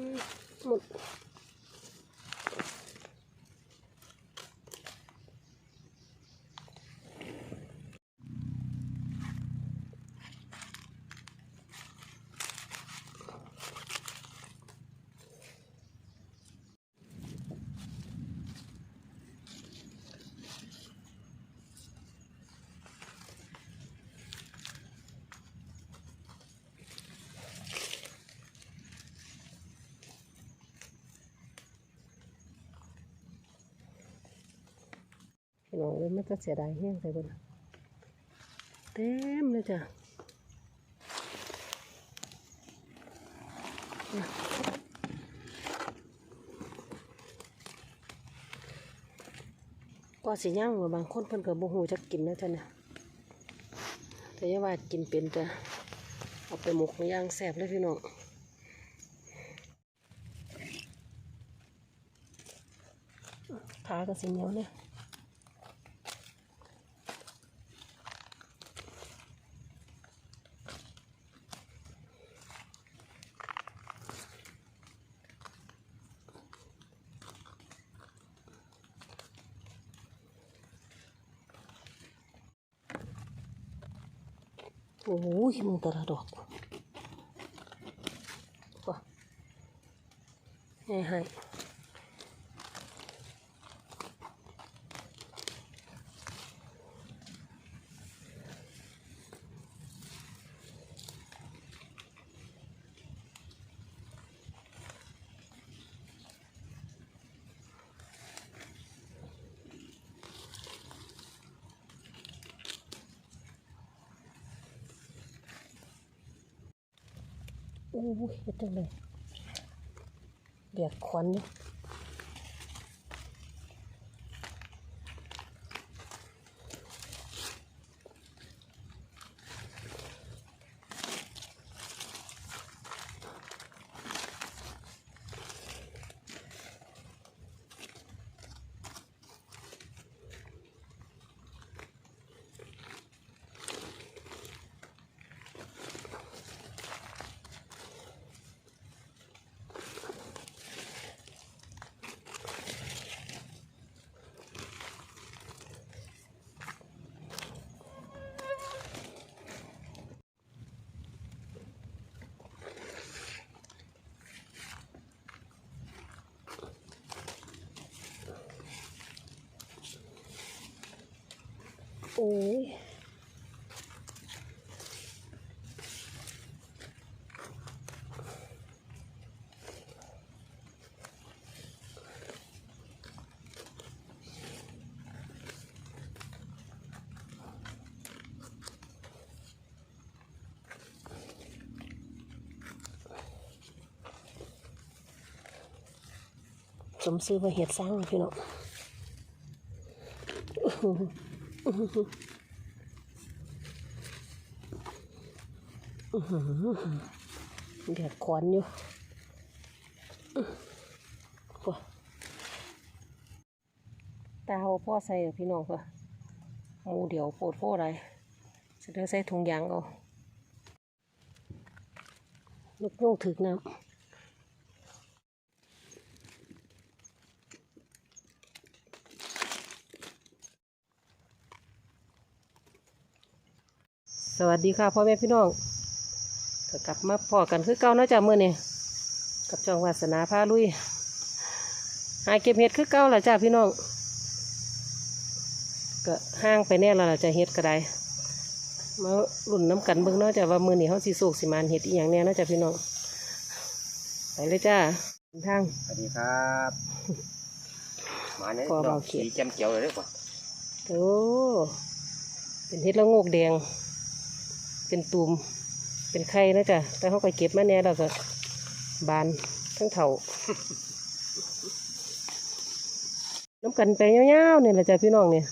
อืม น้องเลยมันจะเสียดายแห้งใส่บนเต็มเลยจ้ะเนี่ยก็สิย่างว่าบางคนเพิ่นก็บ่ฮู้จักกินนะจ้ะเนี่ยแต่ย่าว่ากินเป็นจ้ะเอาไปหมกย่างแซ่บเลยพี่น้องขาก็สิเหนียวเนี่ย โอ้ยมึงแต่ละดอกว่ะให้ให้ โอ้ยเห็ดจังเลยเบียดควันเนี่ย โอ้ยสมซื้อมาเห็ดสร้างเลยพี่น้อง เดือดควันอยู่ตาพ่อใส่พี่น้องค่ะมูเดี๋ยวปวดโพอะไรจะได้ใส่ถุงยางเอาลูกโยงถึกน้ำ สวัสดีค่ะพ่อแม่พี่น้องก็กลับมาพอกันคือเก่าเนาะจ้ะมื่อนี่กับจองวาสนาพาลุย หาเก็บเห็ดคือเก่าล่ะจ้ะพี่น้องก็ห้างไปแน่และล่ะจ้ะเห็ดก็ได้มาลุ่นน้ำกันเบิ่งเนาะจ้ะว่ามื่อนี้เขาสิโศกสิมานเห็ดอีหยังแน่เนาะจ้ะพี่น้องไปเลยจ้าเดินทางสวัสดีครับหมาเนี่ยพอดเบาอกเขีสียนแจ่มเจียวเลยเด้อป่ะโอ้เป็นเห็ดละโงกแดง เป็นตูมเป็นไข่นะจ้ะแต่เขาก็เก็บมาแน่แล้วก็บานทั้งเถาน้ำกันไปเงาวๆนี่ยแหละจ้ะพี่น้องเนี่ย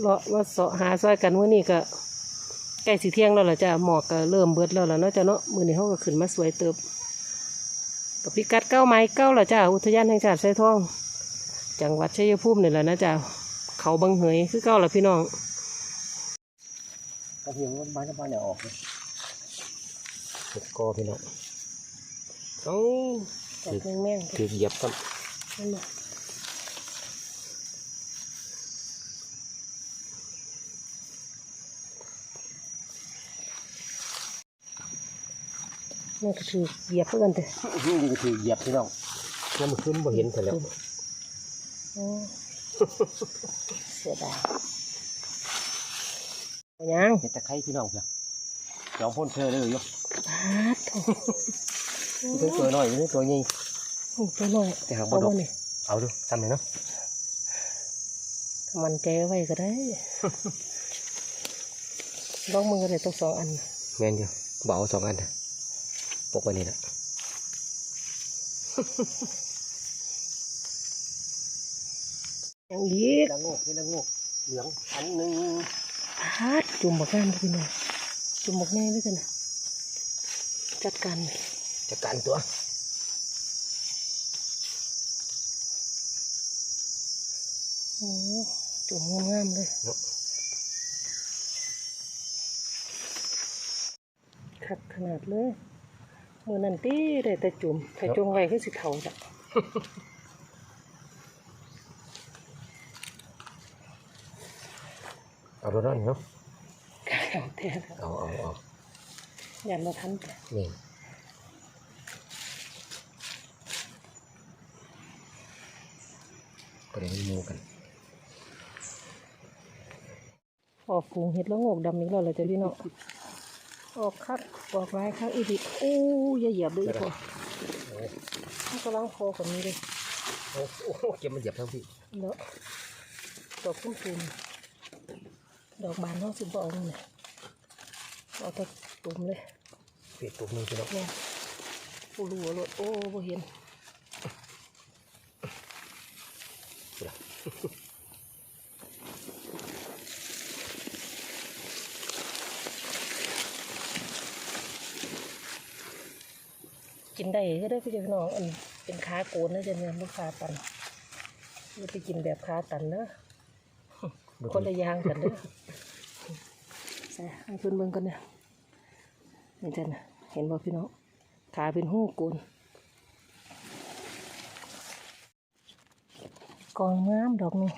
เลาะมาเสาะหาซอยกันมื้อนี้ก็ใกล้สิเที่ยงแล้วล่ะจ้ะหมอกก็เริ่มเบิดแล้วล่ะเนาะจ้ะเนาะมื้อนี้เขาก็ขึ้นมาสวยเติบกับพิกัดเก้าไม้เก้าล่ะจ้ะอุทยานแห่งชาติไซทอง จังหวัดชัยภูมิเนี่ยแหละนะจ้ะเขาบังเหยคือเก้าล่ะพี่น้อง ระเทียมมันบ้านบ้านเนี่ยออกเลยเห็ดกอพี่น้องโอ้จับแม่งแม่งๆคือเหยียบครับนั่นน่ะนี่ก็คือเหยียบเพื่อนเถอะนี่ก็คือเหยียบพี่น้องแล้วมันขึ้นบ่เห็นเสร็จแล้วโอ้เสียดายเอา ยังเห็ดตะไคร้พี่น้องเพื่อนสองพ่นเธอเลยอยู่ปาดโถ่นี่ตัวน้อยนี่ตัวใหญ่โอ้ตัวน้อยแต่หางบ่เอาดบ่อกนี่เอาดูทำเลยเนาะมันใจไว้ก็ได้ลองมือเลยต้องสองอันแม่นอยู่บ่เอาสองอันนะปกไว้นี่แหละอย่างอีกละโงกนี่ละโงกเหลืองอันหนึ่ง พาดจุ่มบักงามพี่น้องจุ่มบักแน่ด้วยกันนะจัดการเลยจัดการตัวโอ้จุ่มงามๆเลยเนาะคักขนาดเลยมือนันตีได้แต่จุ่มแต่จุ่มไว้คือสิเถาจ้ะ เอาตัวนั้นเนาะเอาแท้เอาเอาเอายันมาทันแต่นี่ก็เดี๋ยวมาดูกันออกฟูงเห็ดแล้วงอกดำอีกแล้วเลยจ้ะพี่น้องออกคักออกร้ายคักอีดิโอ้ยอย่าเหยียบเลยอีกคนมันกำลังโคกับนี้เลยโอ้โหเก็บมันเหยียบทั้งพี่เนาะดอกคุ้มตุม ดอกบานเท่าสิบเอาเนี่ยเอาแต่ตุ่มเลยเปียกตัวหนึงพี่น้องเนี่ยผู้รู้ว่ารถโอ้บ่เห็นกินได้ก็ได้พี่เจ้าพี่น้องอันเป็นขาโกนนะจะเนี่ยลูกค้าตันไม่ไปกินแบบขาตันเนอะ คนละอย่างกันเด้อใส่ให้เพื่อนเบิ่งกันเนี่ยนี่จ้ะนะเห็นบ่พี่น้องขาเป็นหูโกนกองงามดอกนี่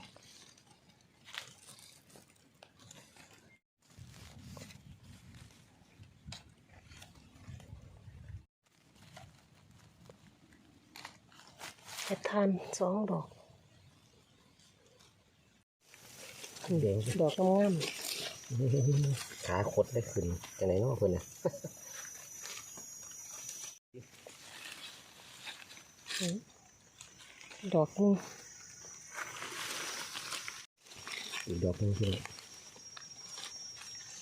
เห็ดทานสองดอก แดงดอกงามขาคดได้ขึ้นจากไหนเนาะเพื่อนน่ะๆอืมดอกนึงอีกดอกหนึงพี่น้อง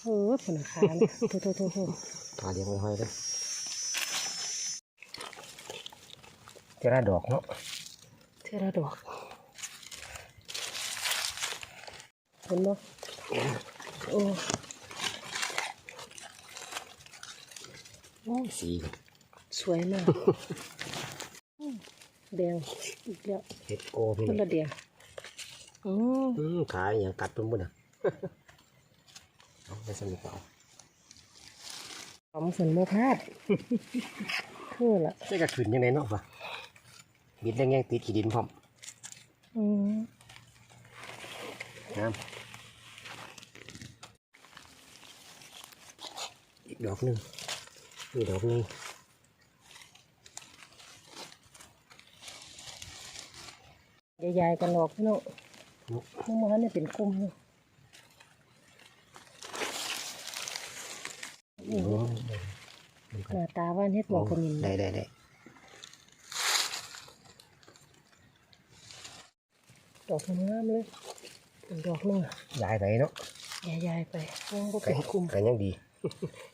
เออผลขาเนี่ยโทษโทษโทษโทษพาเลี้ยงไว้ห้อยเลยจะได้ดอกเนาะเท่าดอก เห็นบ่โอ้โอ้สีสวยมากอืมแดงอีกแล้วเห็ดโกพี่คนน้องละแดงอืมอืมขาอย่างกัดเป็นบุญอะเอาไปสนิทเอาหอมสันโมพลาดคือละใส่กระขืนยังไงเนาะปะบิดแรงๆติดขีดินพร้อมอืมงามอีก ดอกหนึ่งอีกดอกหนึ่งใหญ่ๆกันดอกพี่น้องมึงมาเนี่ยเป็นกลุ่มอยู่โอ้โหหน้าตาว่านเฮ็ดบอกคนนี้ได้ได้ได้ดอกงามเลยเป็นดอกหนึงอะย้ายไปเนาะใหญ่ๆไปยังก็กัเป็นกลุ่มกันยังดี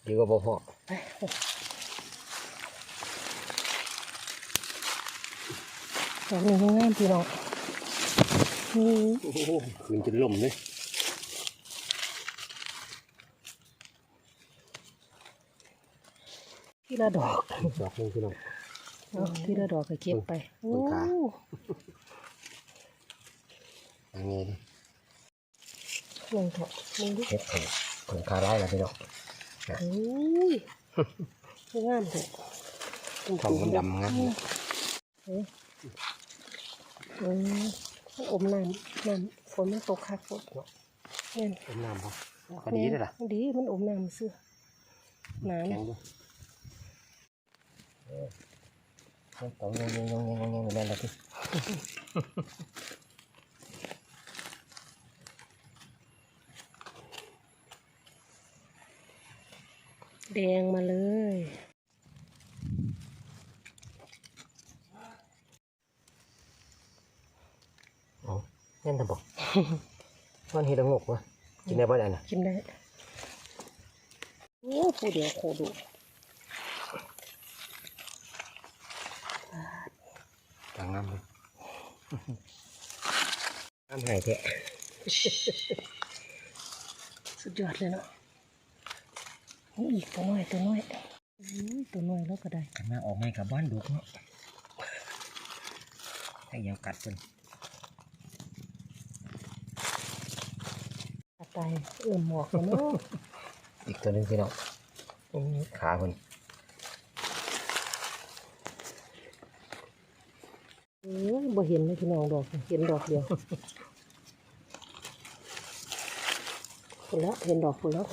ดีกว่าบ่พอไปดอกนี้งามพี่น้องนี่โอ้โหขืนจนล่มเลยทีละดอกดอกหนึงพี่น้องเนาะทีละดอกก็เก็บไปโอ้ต้นขาอันนี้ดิลงเถอะมึงดูเห็ดของของคาร้ายแล้วพี่น้อง โอ้ยงามเถอะช่องดำๆงั้นเอ้ยเออมันอมน้ำน้ำฝนมันตกคักฝนเนี่ยเป็นน้ำปะก็ดีด้วยล่ะมันดีมันอมน้ำซื้อหนาแข็นะงด้วยเออต้องยงยงยงยงยงยงนั่นแหละที่ แดงมาเลยอ๋อนั่นทำบอกมันเห็ดละงกวะกินได้บ่ได้น่ะกินได้โอ้ผู้เดียวโคดูต่างงามเลยงามหายแท้สุดยอดเลยเนาะนี่ อีกตัวน้อยตัวน้อยอุ้ยตัวน้อยแล้วก็ได้กันมาออกไม่กับบ้านดุกเนาะให้ยาวกัดเป็นตาตายเอื่อมหมอกแล้วเนาะอีกตัวหนึงพี่น้องอืมขาคนโอ้ยบ่เห็นเลยพี่น้องดอกเห็นดอกเดียวคนแล้วเห็นดอกคนแล้ว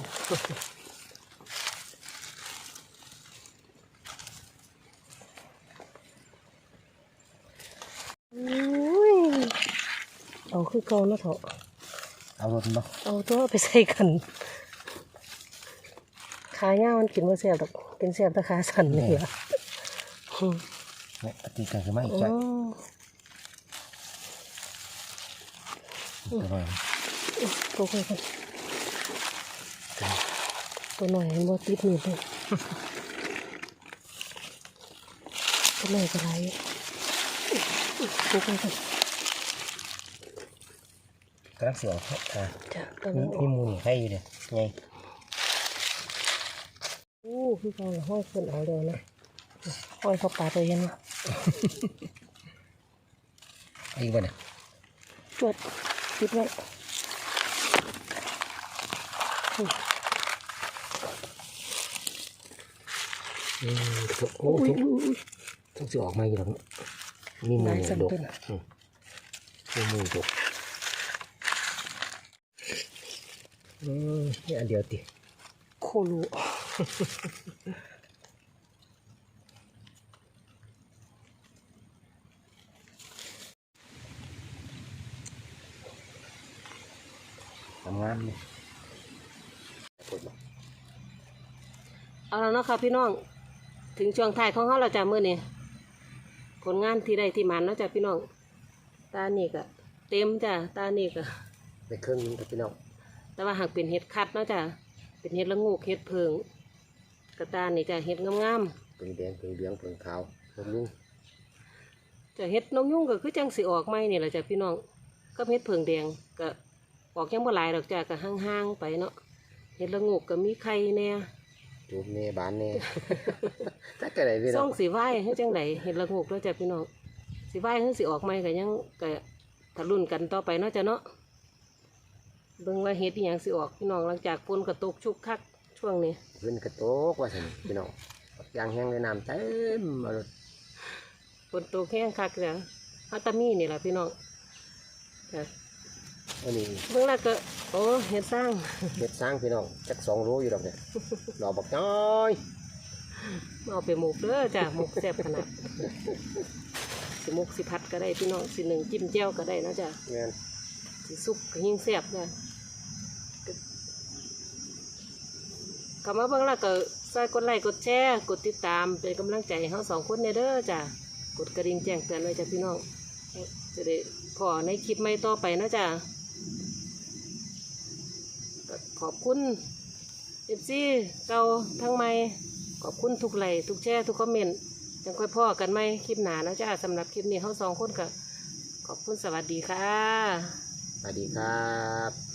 อุ้ยเอา คือเก่าแล้วเถอะเอารถมาเอาตัวไปใส่กันขาย่างมันกินว่าเสียบดอกกินเสียบแตะขาสั่นเลยอะอืมเนี่ยปฏิกันคือไม่อีกอ๋จ้ะอตัวน้อยตัวค่อยกันตัวหน่อยมันบ่ติดมีดเลยตัวหน่อยก็ไรตัวค่อย กันกำลังเสียวอ่าจ้ะตัวมีนั้นออมีกมูลให้อยู่เนี่ยไงโอ้คือเขาละห้อยขึ้นเอาเร็วนะห้อยเข้าป่าตัวเย็นนะเอาอีกบ่เนี่ยจวดติดไว้อืมโอ้อุ้ยทุกอุ้ยอุ้ยทุกสิออกมาอยู่แล้วมีมูหลลายสันดกตัวน่ะอืมมีมูลดก อืมนี่อันเดียวติโคลูทำงานเลยเอาแล้วเนาะค่ะพี่น้อง ถึงช่วงท้ายของเขาเราจะมื่อนี้ผลงานที่ได้ที่มันเนาะจ้ะพี่น้อง ตานี่ก็เต็มจ้ะ ตานี่ก็ไปเครื่องนึงกับพี่น้อง แต่ว่าหากเป็นเห็ดคัดเนาะจ้ะเป็นเห็ดละงูกเห็ดเพิงกระตานี่จ้ะเห็ดงามเพิ่งแดงเพิ่งเหลืองเพิ่งขาวลงลุงๆจะเห็ดนกยุ่งก็คือจังสิออกไหมนี่แหละจ้ะพี่น้องก็เห็ดเพิงแดงก็ออกยังบ่หลายดอกจ้ะก็ห่างๆไปเนาะเห็ดละงูกก็มีไข่แน่จูบเน่บานเน่ จักกะไรพี่น้ส่องงสีไหว้ให้จังไดเห็ดละงูกแล้วจ้ะพี่น้องสีไหว้ให้สิออกไหมก็ยังก็ทะลุนกันต่อไปเนาะจ้ะเนาะ เบิ่งว่าเห็ดอหยังสิออกพี่น้องหลังจากฝนกระตกชุกคักช่วงนี้ขึ้นกระโตกว่าสิพี่น้องยางแห้งเลยน้ำเต็มเอารถฝนตกแห้งคักจ้ะฮัตตามีนี่แหละพี่น้องจ้ะอันนี้เบิ่งแล้วก็โอ้เห็ดสร้างเห็ดสร้างพี่น้องจักสองโลอยู่ดอกเนี่ยดอกบักน้อยเอาไปหมกเด้อจ้ะหมกแซ่บขนาดสิหมกสิพัดก็ได้พี่น้องสิหนึ่งจิ้มแจ่วก็ได้นะจ้ะเงี้ยสิซุปก็ยิ่งแซ่บจ้ะ กลับมาเบิ่งแล้วก็ซอยกดไลค์กดแชร์กดติดตามเป็นกำลังใจให้เฮาสองคนเนเด้อจ้ะกดกระดิ่งแจ้งเตือนไว้จ้ะพี่น้องจะได้พอในคลิปใหม่ต่อไปนะจ้ะขอบคุณเอฟซีเก่าทั้งใหม่ขอบคุณทุกไลค์ทุกแชร์ทุกคอมเมนต์ยังค่อยพ่อกันไหมคลิปหนานะจ้าสำหรับคลิปนี้เขาสองคนก็ขอบคุณสวัสดีค่ะ สวัสดีครับ